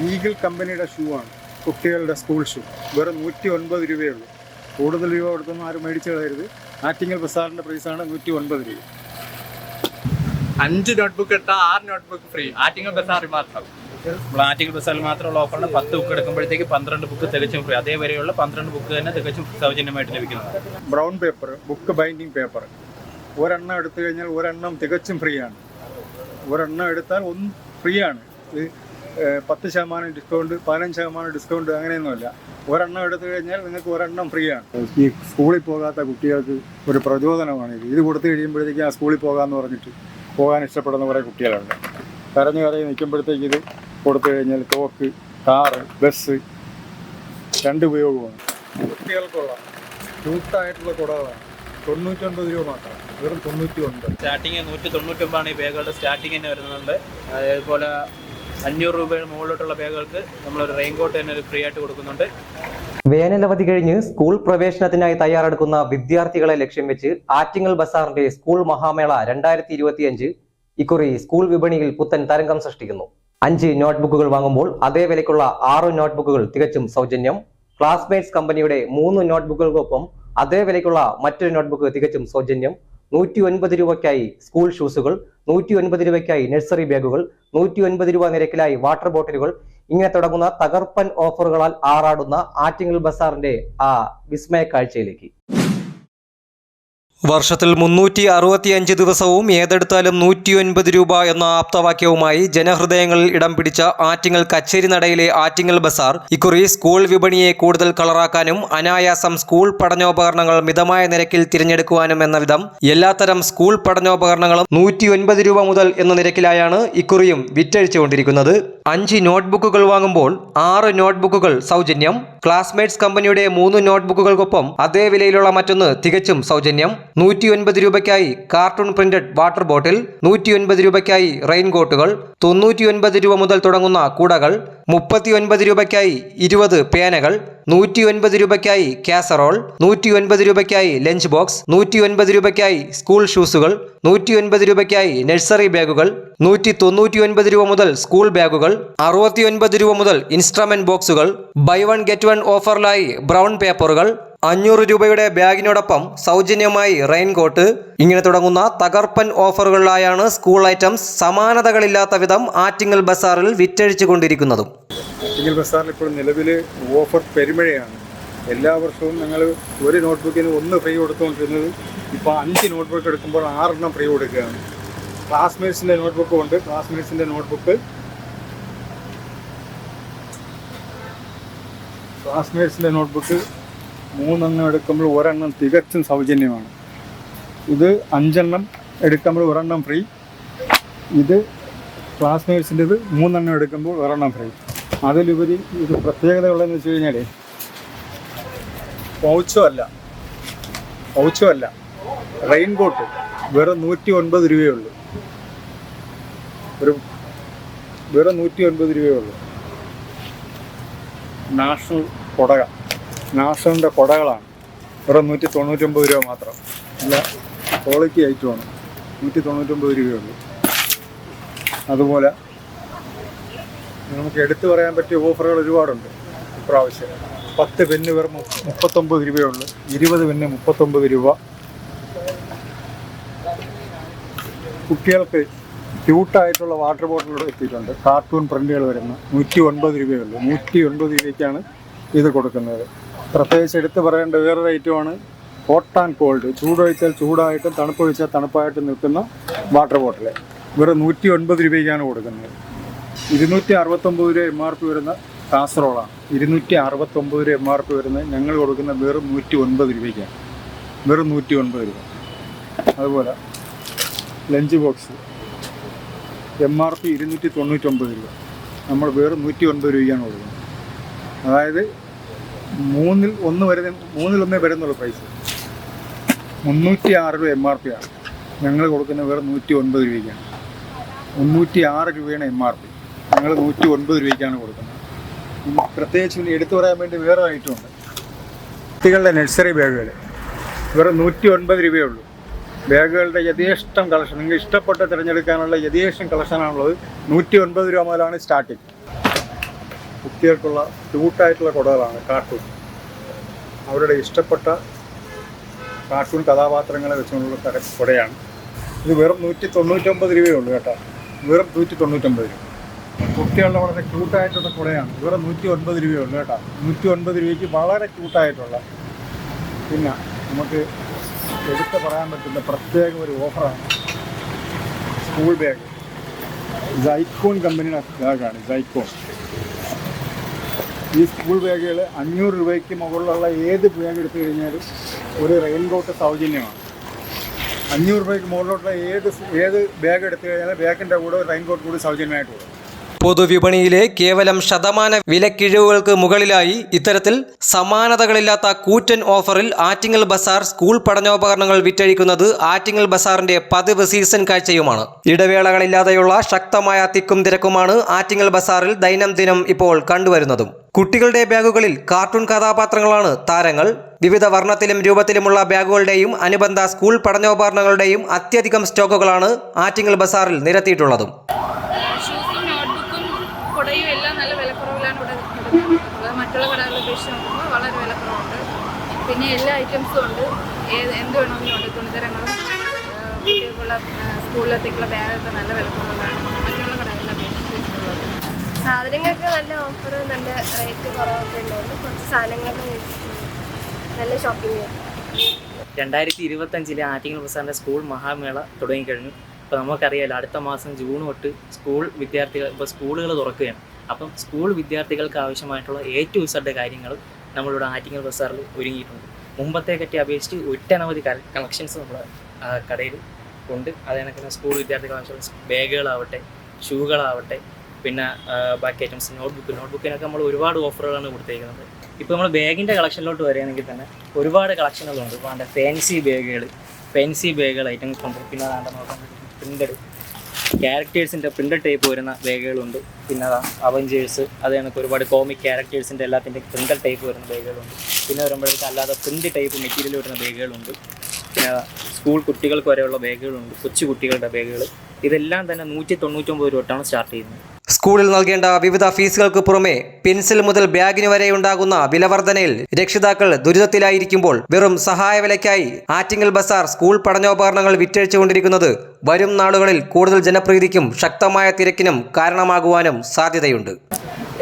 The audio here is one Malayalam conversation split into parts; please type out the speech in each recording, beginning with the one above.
ലീഗൽ കമ്പനിയുടെ ഷൂ ആണ്. കുട്ടികളുടെ സ്കൂൾ ഷൂ. വെറും നൂറ്റി ഒൻപത് രൂപയേ ഉള്ളൂ കൂടുതൽ രൂപ കൊടുത്തൊന്നും ആരും മേടിച്ചു കളയരുത്. ആറ്റിങ്ങൽ ബസാറിന്റെ പ്രൈസാണ് നൂറ്റി ഒൻപത് രൂപ. അഞ്ച് നോട്ട്ബുക്ക് എടുത്താൽ ആറ് നോട്ട്ബുക്ക് ഫ്രീ ആറ്റിങ്ങൽ ബസാറിൽ മാത്രം. നമ്മൾ ആറ്റിങ്ങൽ ബസാറിൽ മാത്രമുള്ള ഓഫറിന് പത്ത് ബുക്ക് എടുക്കുമ്പോഴത്തേക്ക് പന്ത്രണ്ട് ബുക്ക് തികച്ചും ഫ്രീ അതേവരെയുള്ള പന്ത്രണ്ട് ബുക്ക് തന്നെ തികച്ചും സൗജന്യമായിട്ട് ലഭിക്കുന്നത് brown paper book binding paper ഒരെണ്ണം എടുത്തു കഴിഞ്ഞാൽ ഒരെണ്ണം തികച്ചും ഫ്രീ ആണ്. ഒരെണ്ണം എടുത്താൽ ഒന്ന് ഫ്രീ ആണ്. പത്ത് ശതമാനം ഡിസ്കൗണ്ട് പതിനഞ്ച് ശതമാനം ഡിസ്കൗണ്ട് അങ്ങനെയൊന്നുമില്ല. ഒരെണ്ണം എടുത്തു കഴിഞ്ഞാൽ നിങ്ങൾക്ക് ഒരെണ്ണം ഫ്രീ ആണ്. ഈ സ്കൂളിൽ പോകാത്ത കുട്ടികൾക്ക് ഒരു പ്രചോദനമാണ് ഇത്. ഇത് കൊടുത്തു കഴിയുമ്പോഴത്തേക്ക് ആ സ്കൂളിൽ പോകാമെന്ന് പറഞ്ഞിട്ട് പോകാൻ ഇഷ്ടപ്പെടുന്ന കുറേ കുട്ടികളുണ്ട്. കരഞ്ഞു കരഞ്ഞ് നിൽക്കുമ്പോഴത്തേക്ക് ഇത് കൊടുത്തു കഴിഞ്ഞാൽ തോക്ക് കാറ് ബസ് രണ്ട് ഉപയോഗമാണ്. കുട്ടികൾക്കുള്ള ക്യൂട്ടായിട്ടുള്ള കുടകളാണ്. തൊണ്ണൂറ്റൊൻപത് രൂപ മാത്രം. വെറും തൊണ്ണൂറ്റി ഒൻപത് സ്റ്റാർട്ടിങ് നൂറ്റി തൊണ്ണൂറ്റൊമ്പതാണ് ഈ ബാഗുകളുടെ സ്റ്റാർട്ടിങ് തന്നെ വരുന്നുണ്ട്. അതേപോലെ അഞ്ഞൂറ് രൂപയുടെ മുകളിലോട്ടുള്ള ബാഗുകൾക്ക് നമ്മളൊരു റെയിൻ കോട്ട് തന്നെ ഒരു ഫ്രീ ആയിട്ട് കൊടുക്കുന്നുണ്ട്. വേനലവധി കഴിഞ്ഞ് സ്കൂൾ പ്രവേശനത്തിനായി തയ്യാറെടുക്കുന്ന വിദ്യാർത്ഥികളെ ലക്ഷ്യം വെച്ച് ആറ്റിങ്ങൽ ബസാറിന്റെ സ്കൂൾ മഹാമേള രണ്ടായിരത്തി ഇരുപത്തിയഞ്ച് ഇക്കുറി സ്കൂൾ വിപണിയിൽ പുത്തൻ തരംഗം സൃഷ്ടിക്കുന്നു. അഞ്ച് നോട്ട്ബുക്കുകൾ വാങ്ങുമ്പോൾ അതേ വിലയ്ക്കുള്ള ആറ് നോട്ട്ബുക്കുകൾ തികച്ചും സൗജന്യം. ക്ലാസ്മേറ്റ്സ് കമ്പനിയുടെ മൂന്ന് നോട്ട്ബുക്കുകൾക്കൊപ്പം അതേ വിലയ്ക്കുള്ള മറ്റൊരു നോട്ട്ബുക്ക് തികച്ചും സൗജന്യം. നൂറ്റി ഒൻപത് രൂപയ്ക്കായി സ്കൂൾ ഷൂസുകൾ നൂറ്റി ഒൻപത് രൂപയ്ക്കായി നഴ്സറി ബാഗുകൾ നൂറ്റി ഒൻപത് രൂപ നിരക്കിലായി വാട്ടർ ബോട്ടിലുകൾ ഇങ്ങനെ തുടങ്ങുന്ന തകർപ്പൻ ഓഫറുകളാൽ ആറാടുന്ന ആറ്റിങ്ങൽ ബസാറിന്റെ ആ വിസ്മയ കാഴ്ചയിലേക്ക്. വർഷത്തിൽ മുന്നൂറ്റി അറുപത്തിയഞ്ച് ദിവസവും ഏതെടുത്താലും നൂറ്റി ഒൻപത് രൂപ എന്ന ആപ്തവാക്യവുമായി ജനഹൃദയങ്ങളിൽ ഇടം പിടിച്ച ആറ്റിങ്ങൽ കച്ചേരി നടയിലെ ആറ്റിങ്ങൽ ബസാർ ഇക്കുറി സ്കൂൾ വിപണിയെ കൂടുതൽ കളറാക്കാനും അനായാസം സ്കൂൾ പഠനോപകരണങ്ങൾ മിതമായ നിരക്കിൽ തിരഞ്ഞെടുക്കുവാനും എന്ന വിധം എല്ലാത്തരം സ്കൂൾ പഠനോപകരണങ്ങളും നൂറ്റി ഒൻപത് രൂപ മുതൽ എന്ന നിരക്കിലായാണ് ഇക്കുറിയും വിറ്റഴിച്ചുകൊണ്ടിരിക്കുന്നത്. അഞ്ച് നോട്ട്ബുക്കുകൾ വാങ്ങുമ്പോൾ ആറ് നോട്ട്ബുക്കുകൾ സൗജന്യം. ക്ലാസ്മേറ്റ്സ് കമ്പനിയുടെ മൂന്ന് നോട്ട്ബുക്കുകൾക്കൊപ്പം അതേ വിലയിലുള്ള മറ്റൊന്ന് തികച്ചും സൗജന്യം. നൂറ്റി ഒൻപത് രൂപയ്ക്കായി കാർട്ടൂൺ പ്രിന്റഡ് വാട്ടർ ബോട്ടിൽ നൂറ്റി ഒൻപത് രൂപയ്ക്കായി റെയിൻകോട്ടുകൾ തൊണ്ണൂറ്റി ഒൻപത് രൂപ മുതൽ തുടങ്ങുന്ന കുടകൾ മുപ്പത്തി ഒൻപത് രൂപയ്ക്കായി ഇരുപത് പേനകൾ നൂറ്റി ഒൻപത് രൂപയ്ക്കായി കാസറോൾ നൂറ്റി ഒൻപത് രൂപയ്ക്കായി ലഞ്ച് ബോക്സ് നൂറ്റി ഒൻപത് രൂപയ്ക്കായി സ്കൂൾ ഷൂസുകൾ നൂറ്റി ഒൻപത് രൂപയ്ക്കായി നഴ്സറി ബാഗുകൾ നൂറ്റി തൊണ്ണൂറ്റി ഒൻപത് രൂപ മുതൽ സ്കൂൾ ബാഗുകൾ അറുപത്തി ഒൻപത് രൂപ മുതൽ ഇൻസ്ട്രുമെന്റ് ബോക്സുകൾ ബൈ വൺ ഗെറ്റ് വൺ ഓഫറിലായി ബ്രൗൺ പേപ്പറുകൾ അഞ്ഞൂറ് രൂപയുടെ ബാഗിനോടൊപ്പം സൗജന്യമായി റെയിൻകോട്ട്. ഇങ്ങനെ തുടങ്ങുന്ന തകർപ്പൻ ഓഫറുകളിലായാണ് സ്കൂൾ ഐറ്റംസ് സമാനതകളില്ലാത്ത വിധം ആറ്റിങ്ങൽ ബസാറിൽ വിറ്റഴിച്ചു കൊണ്ടിരിക്കുന്നതും ആറ്റിങ്ങൽ ഇപ്പോൾ നിലവിൽ ഓഫർ പെരുമഴയാണ്. എല്ലാ വർഷവും ഞങ്ങൾ ഒരു നോട്ട്ബുക്കിന് ഒന്ന് ഫ്രീ കൊടുത്തുകൊണ്ടിരുന്നത്. ഇപ്പോൾ അഞ്ച് നോട്ട്ബുക്ക് എടുക്കുമ്പോൾ ആറെണ്ണം ഫ്രീ കൊടുക്കുകയാണ്. ക്ലാസ്മേറ്റ്സിന്റെ നോട്ട്ബുക്കും ഉണ്ട്. ക്ലാസ്മേറ്റ്സിന്റെ നോട്ട്ബുക്ക് ക്ലാസ്മേറ്റ്സിന്റെ നോട്ട്ബുക്ക് മൂന്നെണ്ണം എടുക്കുമ്പോൾ ഒരെണ്ണം തികച്ചും സൗജന്യമാണ്. ഇത് അഞ്ചെണ്ണം എടുക്കുമ്പോൾ ഒരെണ്ണം ഫ്രീ ഇത് ക്ലാസ്മേറ്റ്സിന്റെത് മൂന്നെണ്ണം എടുക്കുമ്പോൾ ഒരെണ്ണം ഫ്രീ അതിലുപരി ഇത് പ്രത്യേകതകളെന്ന് വെച്ച് കഴിഞ്ഞാൽ പൗച്ചോ അല്ല. പൗച്ചോ അല്ല. റെയിൻകോട്ട് വെറും നൂറ്റി ഒൻപത് രൂപയേ ഉള്ളൂ. ഒരു വെറും നൂറ്റി ഒൻപത് രൂപയേ ഉള്ളൂ. നാഷണൽ കൊടക. നാഷണലിന്റെ കുടകളാണ്. ഇവിടെ നൂറ്റി തൊണ്ണൂറ്റൊമ്പത് രൂപ മാത്രം. നല്ല ക്വാളിറ്റി ഐറ്റമാണ് നൂറ്റി തൊണ്ണൂറ്റൊമ്പത് രൂപയുള്ളൂ. അതുപോലെ നമുക്ക് എടുത്തു പറയാൻ പറ്റിയ ഓഫറുകൾ ഒരുപാടുണ്ട്. ഇപ്രാവശ്യം പത്ത് പെന്ന് വെറും മുപ്പത്തൊമ്പത് രൂപയുള്ളൂ. ഇരുപത് പെന്ന് മുപ്പത്തൊമ്പത് രൂപ. കുട്ടികൾക്ക് ക്യൂട്ടായിട്ടുള്ള വാട്ടർ ബോട്ടിലുകൾ എത്തിയിട്ടുണ്ട്. കാർട്ടൂൺ പ്രിന്റുകൾ വരുന്ന നൂറ്റി ഒൻപത് രൂപയുള്ളൂ. നൂറ്റി ഒൻപത് രൂപയ്ക്കാണ് ഇത് കൊടുക്കുന്നത്. പ്രത്യേകിച്ച് എടുത്തു പറയേണ്ട വേറൊരു ഐറ്റമാണ് ഹോട്ട് ആൻഡ് കോൾഡ് ചൂടൊഴിച്ചാൽ ചൂടായിട്ടും തണുപ്പൊഴിച്ചാൽ തണുപ്പായിട്ടും നിൽക്കുന്ന വാട്ടർ ബോട്ടിൽ വെറും നൂറ്റി ഒൻപത് രൂപയ്ക്കാണ് കൊടുക്കുന്നത്. ഇരുന്നൂറ്റി അറുപത്തൊമ്പത് രൂപ എം ആർ പി വരുന്ന കാസറോളാണ്. ഇരുന്നൂറ്റി അറുപത്തൊമ്പത് രൂപ എം ആർ പി വരുന്നത് ഞങ്ങൾ കൊടുക്കുന്ന വെറും നൂറ്റി ഒൻപത് രൂപയ്ക്കാണ്. വെറും നൂറ്റി ഒൻപത് രൂപ. അതുപോലെ lunch box M R P ഇരുന്നൂറ്റി തൊണ്ണൂറ്റൊമ്പത് രൂപ. നമ്മൾ വെറും നൂറ്റി ഒൻപത് രൂപയ്ക്കാണ് കൊടുക്കുന്നത്. അതായത് മൂന്നിൽ ഒന്ന് വരുന്ന മൂന്നിൽ ഒന്നേ വരുന്നുള്ളൂ പ്രൈസ് മുന്നൂറ്റി ആറ് രൂപ എം ആർ പി ആണ്. ഞങ്ങൾ കൊടുക്കുന്ന വേറെ നൂറ്റി ഒൻപത് രൂപയ്ക്കാണ്. മുന്നൂറ്റി ആറ് രൂപയാണ് എം ആർ പി ഞങ്ങൾ നൂറ്റി ഒൻപത് രൂപയ്ക്കാണ് കൊടുക്കുന്നത്. പ്രത്യേകിച്ച് ഇനി എടുത്തു പറയാൻ വേണ്ടി വേറെ ഐറ്റം ഉണ്ട്. കുട്ടികളുടെ നഴ്സറി ബാഗുകൾ വെറും നൂറ്റി ഒൻപത് രൂപയേ ഉള്ളൂ. ബാഗുകളുടെ യഥേഷ്ടം കളക്ഷൻ നിങ്ങൾ ഇഷ്ടപ്പെട്ട തിരഞ്ഞെടുക്കാനുള്ള യഥേഷ്ടം കളക്ഷനാണുള്ളത് നൂറ്റി ഒൻപത് രൂപ മുതലാണ് സ്റ്റാർട്ടിങ് കുട്ടികൾക്കുള്ള ക്യൂട്ടായിട്ടുള്ള കുടകളാണ് കാർട്ടൂൺ അവരുടെ ഇഷ്ടപ്പെട്ട കാർട്ടൂൺ കഥാപാത്രങ്ങളെ വെച്ചുകൊണ്ടുള്ള കട കുടയാണ്. ഇത് വെറും നൂറ്റി തൊണ്ണൂറ്റൊമ്പത് രൂപയേ ഉള്ളൂ കേട്ടോ. വെറും നൂറ്റി തൊണ്ണൂറ്റൊമ്പത് രൂപ. കുട്ടികളുടെ വളരെ ക്യൂട്ടായിട്ടുള്ള കുടയാണ്. വെറും നൂറ്റി ഒൻപത് രൂപയേ ഉള്ളൂ കേട്ടോ. നൂറ്റി ഒൻപത് രൂപയ്ക്ക് വളരെ ക്യൂട്ടായിട്ടുള്ള പിന്നെ നമുക്ക് എടുത്ത് പറയാൻ പറ്റുന്ന പ്രത്യേക ഒരു ഓഫറാണ് സ്കൂൾ ബാഗ്. സൈക്കോൺ കമ്പനിയുടെ ബാഗാണ് സൈക്കോൺ ഈ സ്കൂൾ ബാഗുകൾ അഞ്ഞൂറ് രൂപയ്ക്ക് മുകളിലുള്ള ഏത് ബാഗ് എടുത്തു കഴിഞ്ഞാലും ഒരു റെയിൻ കോട്ട് സൗജന്യമാണ്. അഞ്ഞൂറ് രൂപയ്ക്ക് മുകളിലോട്ടുള്ള ഏത് ഏത് ബാഗ് എടുത്തു കഴിഞ്ഞാൽ ബാഗിന്റെ കൂടെ ഒരു റെയിൻ കോട്ട് കൂടി സൗജന്യമായിട്ട് കൊടുക്കും പൊതുവിപണിയിലെ കേവലം ശതമാന വിലക്കിഴിവുകൾക്ക് മുകളിലായി ഇത്തരത്തിൽ സമാനതകളില്ലാത്ത കൂറ്റൻ ഓഫറിൽ ആറ്റിങ്ങൽ ബസാർ സ്കൂൾ പഠനോപകരണങ്ങൾ വിറ്റഴിക്കുന്നത് ആറ്റിങ്ങൽ ബസാറിന്റെ പതിവ് സീസൺ കാഴ്ചയുമാണ്. ഇടവേളകളില്ലാതെയുള്ള ശക്തമായ തിക്കും തിരക്കുമാണ് ആറ്റിങ്ങൽ ബസാറിൽ ദൈനംദിനം ഇപ്പോൾ കണ്ടുവരുന്നതും. കുട്ടികളുടെ ബാഗുകളിൽ കാർട്ടൂൺ കഥാപാത്രങ്ങളാണ് താരങ്ങൾ. വിവിധ വർണത്തിലും രൂപത്തിലുമുള്ള ബാഗുകളുടെയും അനുബന്ധ സ്കൂൾ പഠനോപകരണങ്ങളുടെയും അത്യധികം സ്റ്റോക്കുകളാണ് ആറ്റിങ്ങൽ ബസാറിൽ നിരത്തിയിട്ടുള്ളതും. കുടയും എല്ലാം നല്ല വിലക്കുറവിലാണ് ഇവിടെ കൊടുക്കുന്നത്. മറ്റുള്ള കടകളിൽ അപേക്ഷിച്ച് നോക്കുമ്പോൾ വളരെ വിലക്കുറവുണ്ട്. പിന്നെ എല്ലാ ഐറ്റംസും ഉണ്ട്. ഏത് എന്ത് വേണമെങ്കിലും ഉണ്ട്. തുണിത്തരങ്ങളും ആ, കുട്ടികൾക്കുള്ള സ്കൂളിലത്തേക്കുള്ള ബാഗൊക്കെ നല്ല വിലക്കുറവിലാണ് മറ്റുള്ള കടകളിൽ അപേക്ഷിച്ചിട്ടുള്ളത് സാധനങ്ങൾക്ക് നല്ല ഓഫർ നല്ല റേറ്റ് കുറവൊക്കെ ഉണ്ടായിരുന്നു കുറച്ച് സാധനങ്ങളൊക്കെ നല്ല ഷോപ്പിംഗ് രണ്ടായിരത്തി ഇരുപത്തഞ്ചിലെ ആറ്റിങ്ങൽ ബസാറിന്റെ സ്കൂൾ മഹാമേള തുടങ്ങിക്കഴിഞ്ഞു. അപ്പോൾ നമുക്കറിയാലോ അടുത്ത മാസം ജൂൺ തൊട്ട് സ്കൂൾ വിദ്യാർത്ഥികൾ ഇപ്പോൾ സ്കൂളുകൾ തുറക്കുകയാണ്. അപ്പം സ്കൂൾ വിദ്യാർത്ഥികൾക്ക് ആവശ്യമായിട്ടുള്ള എ ടു ഇസഡ് കാര്യങ്ങൾ നമ്മളിവിടെ ആറ്റിങ്ങൽ ബസാറിൽ ഒരുങ്ങിയിട്ടുണ്ട്. മുമ്പത്തെ കറ്റി അപേക്ഷിച്ച് ഒട്ടനവധി കളക്ഷൻസ് നമ്മുടെ കടയിൽ ഉണ്ട്. അത് കണക്കിന് സ്കൂൾ വിദ്യാർത്ഥികൾ ആവശ്യമുള്ള ബാഗുകളാവട്ടെ ഷൂകളാവട്ടെ പിന്നെ ബാക്കി ഐറ്റംസ് നോട്ട്ബുക്ക് നോട്ട്ബുക്കിനൊക്കെ നമ്മൾ ഒരുപാട് ഓഫറുകളാണ് കൊടുത്തേക്കുന്നത്. ഇപ്പോൾ നമ്മൾ ബാഗിന്റെ കളക്ഷനിലോട്ട് വരികയാണെങ്കിൽ തന്നെ ഒരുപാട് കളക്ഷനുകളുണ്ട് ഇപ്പോൾ ഫാൻസി ബാഗുകൾ ഫാൻസി ബാഗുകൾ ഐറ്റംസ് ഉണ്ട്. പിന്നെ അതാണ്ട് നോക്കാൻ പ്രിന്റഡ് ക്യാരക്ടേഴ്സിന്റെ പ്രിന്റഡ് ടൈപ്പ് വരുന്ന ബാഗുകളുണ്ട് പിന്നെ അതാ അവഞ്ചേഴ്സ് അത് കണക്ക് ഒരുപാട് കോമിക് ക്യാരക്ടേഴ്സിന്റെ എല്ലാത്തിന്റെ പ്രിന്റഡ് ടൈപ്പ് വരുന്ന ബാഗുകളുണ്ട് പിന്നെ വരുമ്പോഴേക്കും അല്ലാതെ പ്രിന്റ് ടൈപ്പ് മെറ്റീരിയൽ വരുന്ന ബാഗുകളുണ്ട് പിന്നെ സ്കൂൾ കുട്ടികൾക്ക് വരെയുള്ള ബാഗുകളുണ്ട് കൊച്ചു കുട്ടികളുടെ ബാഗുകൾ ഇതെല്ലാം തന്നെ നൂറ്റി തൊണ്ണൂറ്റൊമ്പത് രൂപ തൊട്ടാണ് സ്റ്റാർട്ട് ചെയ്യുന്നത്. സ്കൂളിൽ നൽകേണ്ട വിവിധ ഫീസുകൾക്ക് പുറമെ പെൻസിൽ മുതൽ ബാഗിന് വരെ ഉണ്ടാകുന്ന വിലവർധനയിൽ രക്ഷിതാക്കൾ ദുരിതത്തിലായിരിക്കുമ്പോൾ വെറും സഹായ വിലയ്ക്കായി ആറ്റിങ്ങൽ ബസാർ സ്കൂൾ പഠനോപകരണങ്ങൾ വിറ്റഴിച്ചുകൊണ്ടിരിക്കുന്നത് വരും നാളുകളിൽ കൂടുതൽ ജനപ്രീതിക്കും ശക്തമായ തിരക്കിനും കാരണമാകുവാനും സാധ്യതയുണ്ട്.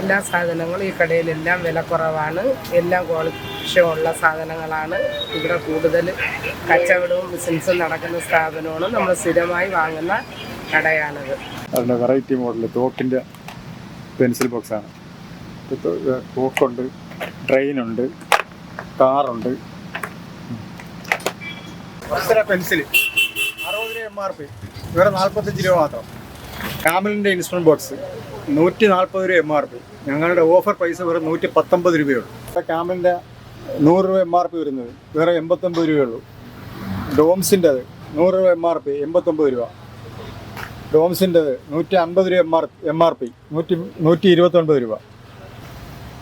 എല്ലാ സാധനങ്ങളും ഈ കടയിലെല്ലാം വില കുറവാണ്. എല്ലാം ക്വാളിഫിക്കേഷനുള്ള സാധനങ്ങളാണ്. ഇവിടെ കൂടുതൽ കച്ചവടവും ബിസിനസ്സും നടക്കുന്ന സ്ഥാപനമാണ് നമ്മൾ സ്ഥിരമായി വാങ്ങുന്ന കടയാണിത്. അതിന്റെ വെറൈറ്റി മോഡൽ തോക്കിന്റെ പെൻസിൽ ബോക്സാണ് തോക്കുണ്ട് ട്രെയിനുണ്ട് കാറുണ്ട് പെൻസിൽ അറുപത് രൂപ എം ആർ പി ഇവിടെ നാൽപ്പത്തഞ്ച് രൂപ മാത്രം. കാമലിന്റെ ഇൻസ്ട്രമെന്റ് ബോക്സ് നൂറ്റി നാൽപ്പത് രൂപ എം ആർ പി ഞങ്ങളുടെ ഓഫർ പൈസ വെറും നൂറ്റി പത്തൊമ്പത് രൂപയുള്ളൂ ഇവിടെ കാമലിന്റെ നൂറ് രൂപ എം ആർ പി വരുന്നത് വേറെ എൺപത്തൊമ്പത് രൂപയുള്ളൂ ഡോംസിന്റെ അത് നൂറ് രൂപ എം ആർ പി എൺപത്തൊമ്പത് രൂപ. ഡോംസിന്റെ നൂറ്റി അൻപത് രൂപ M R M R P നൂറ്റി നൂറ്റി ഇരുപത്തൊൻപത് രൂപ.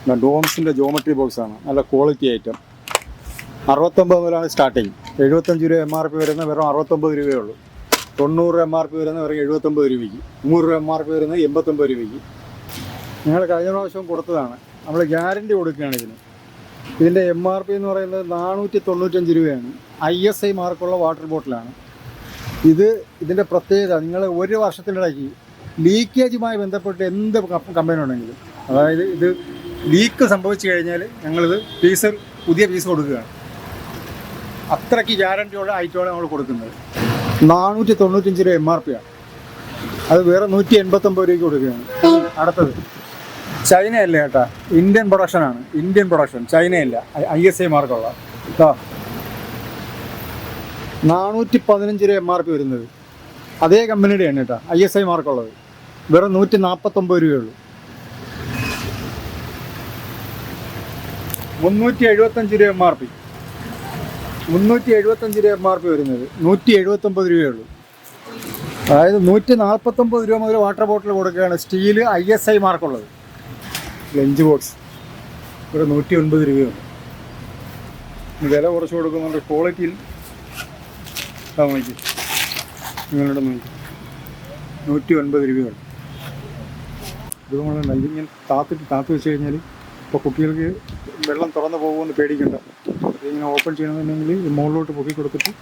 എന്നാൽ ഡോംസിന്റെ ജോമെട്രി ബോക്സാണ് നല്ല ക്വാളിറ്റി ഐറ്റം അറുപത്തൊമ്പത് മുതലാണ് സ്റ്റാർട്ടിങ് എഴുപത്തഞ്ച് രൂപ എം ആർ പി വരുന്ന വെറും അറുപത്തൊമ്പത് രൂപയേ ഉള്ളൂ. തൊണ്ണൂറ് എം ആർ പി വരുന്ന വെറും എഴുപത്തൊമ്പത് രൂപയ്ക്ക്. നൂറ് എം ആർ പി വരുന്നത് എൺപത്തൊമ്പത് രൂപയ്ക്ക്. ഞങ്ങൾ കഴിഞ്ഞ പ്രാവശ്യം കൊടുത്തതാണ്. നമ്മൾ ഗ്യാരണ്ടി കൊടുക്കുകയാണ് ഇതിന്. ഇതിന്റെ എം ആർ പി എന്ന് പറയുന്നത് നാനൂറ്റി തൊണ്ണൂറ്റഞ്ച് രൂപയാണ്. ഐ എസ് ഐ മാർക്കുള്ള വാട്ടർ ബോട്ടിലാണ്. ഇത് ഇതിന്റെ പ്രത്യേകത നിങ്ങൾ ഒരു വർഷത്തിനിടയ്ക്ക് ലീക്കേജുമായി ബന്ധപ്പെട്ട് എന്ത് കമ്പനി ഉണ്ടെങ്കിലും അതായത് ഇത് ലീക്ക് സംഭവിച്ചു കഴിഞ്ഞാൽ ഞങ്ങളിത് പീസ് പുതിയ പീസ് കൊടുക്കുകയാണ്. അത്രയ്ക്ക് ഗ്യാരണ്ടിയുള്ള ഐറ്റമാണ് നമ്മൾ കൊടുക്കുന്നത്. നാനൂറ്റി തൊണ്ണൂറ്റഞ്ച് രൂപ എം ആർ പി ആണ്. അത് വേറെ നൂറ്റി എൺപത്തൊമ്പത് രൂപയ്ക്ക് കൊടുക്കുകയാണ്. അടുത്തത്. ചൈനയല്ല ചേട്ടാ ഇന്ത്യൻ പ്രൊഡക്ഷനാണ് ഇന്ത്യൻ പ്രൊഡക്ഷൻ ചൈനയല്ല. ഐ എസ് ഐ മാർക്കുള്ള. കേട്ടോ നാനൂറ്റി പതിനഞ്ച് രൂപ എം ആർ പി വരുന്നത്. അതേ കമ്പനിയുടെയാണ് കേട്ടോ. ഐ എസ് ഐ മാർക്കുള്ളത്. വെറും നൂറ്റി നാൽപ്പത്തൊമ്പത് രൂപയുള്ളൂ മുന്നൂറ്റി എഴുപത്തഞ്ച് രൂപ എം ആർ പി മുന്നൂറ്റി എഴുപത്തഞ്ച് രൂപ എം ആർ പി വരുന്നത്. നൂറ്റി രൂപയേ ഉള്ളൂ. അതായത് നൂറ്റി നാൽപ്പത്തൊമ്പത് രൂപ മുതൽ വാട്ടർ ബോട്ടിൽ കൊടുക്കുകയാണ് സ്റ്റീൽ ഐ എസ് ഐ മാർക്കുള്ളത് ലഞ്ച് ബോക്സ്. ഇവിടെ നൂറ്റി ഒൻപത് രൂപയാണ് വില കുറച്ച് കൊടുക്കുന്നുണ്ട്. ക്വാളിറ്റിയിൽ നോക്കി നിങ്ങളുടെ നോക്കി നൂറ്റി ഒൻപത് രൂപയാണ് ഇത് നമ്മളുണ്ട് ഇതിങ്ങനെ താത്തിട്ട് താത്ത് വെച്ച് കഴിഞ്ഞാൽ ഇപ്പോൾ കുട്ടികൾക്ക് വെള്ളം തുറന്ന് പോകുമെന്ന് പേടിക്കണ്ട. ഇതിങ്ങനെ ഓപ്പൺ ചെയ്യണമെന്നുണ്ടെങ്കിൽ മുകളിലോട്ട് പൊക്കി കൊടുത്തിട്ട്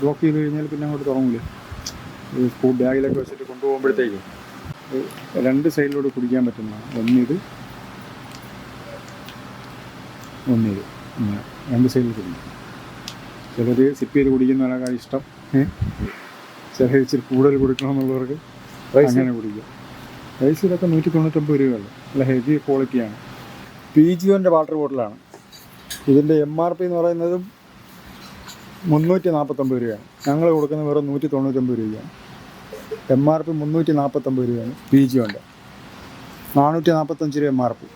ബ്ലോക്ക് ചെയ്ത് കഴിഞ്ഞാൽ പിന്നെ അങ്ങോട്ട് തുറങ്ങില്ലേ ഈ സ്കൂൾ ബാഗിലൊക്കെ വെച്ചിട്ട് കൊണ്ടുപോകുമ്പോഴത്തേക്കും രണ്ട് സൈഡിലൂടെ കുടിക്കാൻ പറ്റുന്നതാണ് ഒന്നിത് ഒന്നിത്. ഇങ്ങനെ രണ്ട് സൈഡിൽ കുടിക്കും. ചിലർ സിപ്പ് ചെയ്ത് കുടിക്കുന്നതിനേക്കാൾ ഇഷ്ടം? ചിലർ ഇച്ചിരി കൂടുതൽ കൊടുക്കണമെന്നുള്ളവർക്ക് അങ്ങനെ കുടിക്കുക റൈസ് ഇതൊക്കെ നൂറ്റി തൊണ്ണൂറ്റൊമ്പത് രൂപയുള്ളൂ നല്ല ഹെവി ക്വാളിറ്റിയാണ് പി ജിയോന്റെ വാട്ടർ ബോട്ടിലാണ്. ഇതിന്റെ എം ആർ പി എന്ന് പറയുന്നത് മുന്നൂറ്റി നാൽപ്പത്തൊമ്പത് രൂപയാണ്. ഞങ്ങൾ കൊടുക്കുന്ന വെറും നൂറ്റി തൊണ്ണൂറ്റൊമ്പത് രൂപയാണ്. എം ആർ പി മുന്നൂറ്റി നാൽപ്പത്തൊമ്പത് രൂപയാണ് പി ജിയോന്റെ നാനൂറ്റി നാൽപ്പത്തഞ്ച് രൂപ എം ആർ പി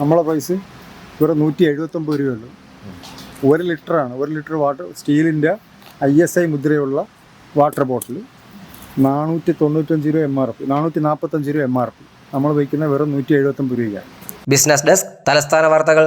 നമ്മളെ പ്രൈസ് വെറും നൂറ്റി എഴുപത്തൊമ്പത് രൂപയുള്ളൂ. ഒരു ലിറ്ററാണ് ഒരു ലിറ്റർ വാട്ടർ സ്റ്റീലിന്റെ ഐ എസ് ഐ മുദ്രയുള്ള വാട്ടർ ബോട്ടിൽ നാനൂറ്റി തൊണ്ണൂറ്റഞ്ച് രൂപ എം ആർ പി നാനൂറ്റി നാൽപ്പത്തഞ്ച് രൂപ എം ആർ പി നമ്മൾ വയ്ക്കുന്ന വെറും നൂറ്റി എഴുപത്തൊമ്പത് രൂപയാണ്. ബിസിനസ് ഡെസ്ക് തലസ്ഥാന വാർത്തകൾ